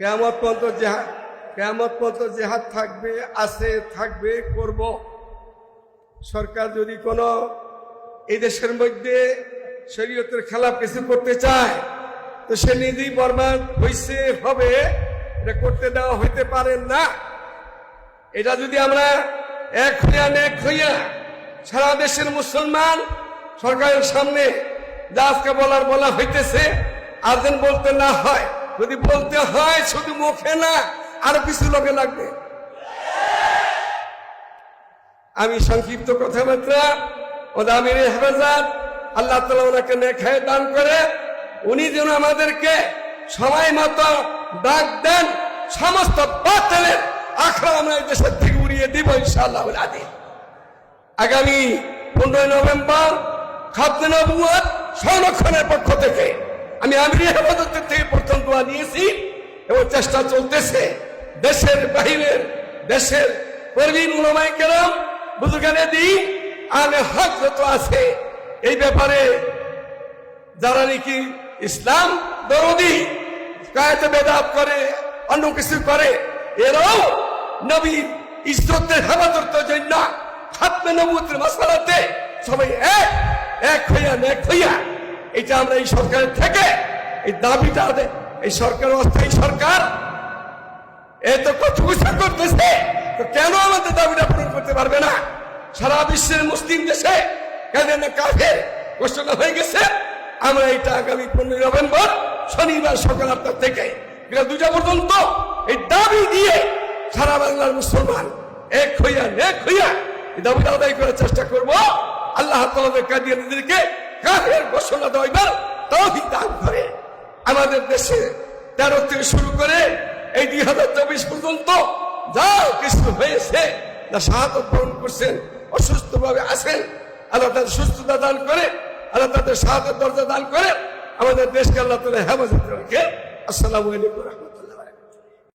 কেমত পর্যন্ত জেহাদ কেমত পর্যন্ত জেহাদ থাকবে, আছে, থাকবে, করব। সরকার যদি কোনো এই দেশের মধ্যে শরীয়তের খেলাফ কিছু করতে চায়, তো সে নিজেই বরবাদ হইছে, হবে, এটা করতে দেওয়া হইতে পারে না। এটা যদি আমরা এক হইয়া এক হইয়া সারা দেশের মুসলমান সরকারের সামনে যা আজকে বলার বলা হইতেছে যেন বলতে না হয়। যদি বলতে হয় শুধু মুখে না আরও কিছু লোকে লাগবে। আমি সংক্ষিপ্ত কথাবার্তা ও দামির হেফাজত আল্লাহ তালা ওনাকে নেখায় দান করে, উনি যেন আমাদেরকে সময় মতো ডাক দেন, সমস্ত বাতিলের আখড়া আমরা দেশের থেকে উড়িয়ে দিব ইনশাআল্লাহ আদি আগামী পনেরোই নভেম্বর খাদ্য নবুয়াদ সংরক্ষণের পক্ষ থেকে আমি আমির হেফাজতের থেকে প্রথম দোয়া নিয়েছি এবং চেষ্টা চলতেছে। দেশের বাহিরের, দেশের প্রবীণ উলমাই কেরাম বুজুগানে দিই আলে হক যত আছে, এই ব্যাপারে যারা নাকি ইসলাম দরদি, কায়তে বেদাত করে, অন্য কিছু করে, এরাও নবী ইজ্জতের হেফাজতের জন্য খাতমে নবুতের মশলাতে সবাই এক এক হইয়া এক হইয়া এটা আমরা এই সরকারের থেকে, এই দাবিটা এই সরকার অস্থায়ী সরকার। এত কত কিছু করতেছে, তো কেন আমাদের দাবিটা পূরণ করতে পারবে না? সারা বিশ্বের মুসলিম দেশে কেন না কাফে ঘোষণা হয়ে গেছে? আমরা এটা আগামী পনেরোই নভেম্বর, শনিবার সকাল আটটার থেকে দুটা পর্যন্ত এই দাবি দিয়ে সারা বাংলার মুসলমান এক হইয়া এক হইয়া এই দাবিটা আদায় করার চেষ্টা করব। আল্লাহ তাআলা কাদিয়ানদেরকে কাফের ঘোষণা দেওয়ার তৌফিক দান করে। আমাদের দেশে তেরো থেকে শুরু করে এই দুই হাজার চব্বিশ পর্যন্ত যা কিছু হয়েছে না সাহায্য পূরণ করছেন অসুস্থ ভাবে আছেন, আল্লাহ তাদের সুস্থতা দান করে, আল্লাহ তাদের সাহায্যের দরজা দান করে, আমাদের দেশকে আল্লাহ তালা হেফাজত রাখে। আসসালামু আলাইকুম।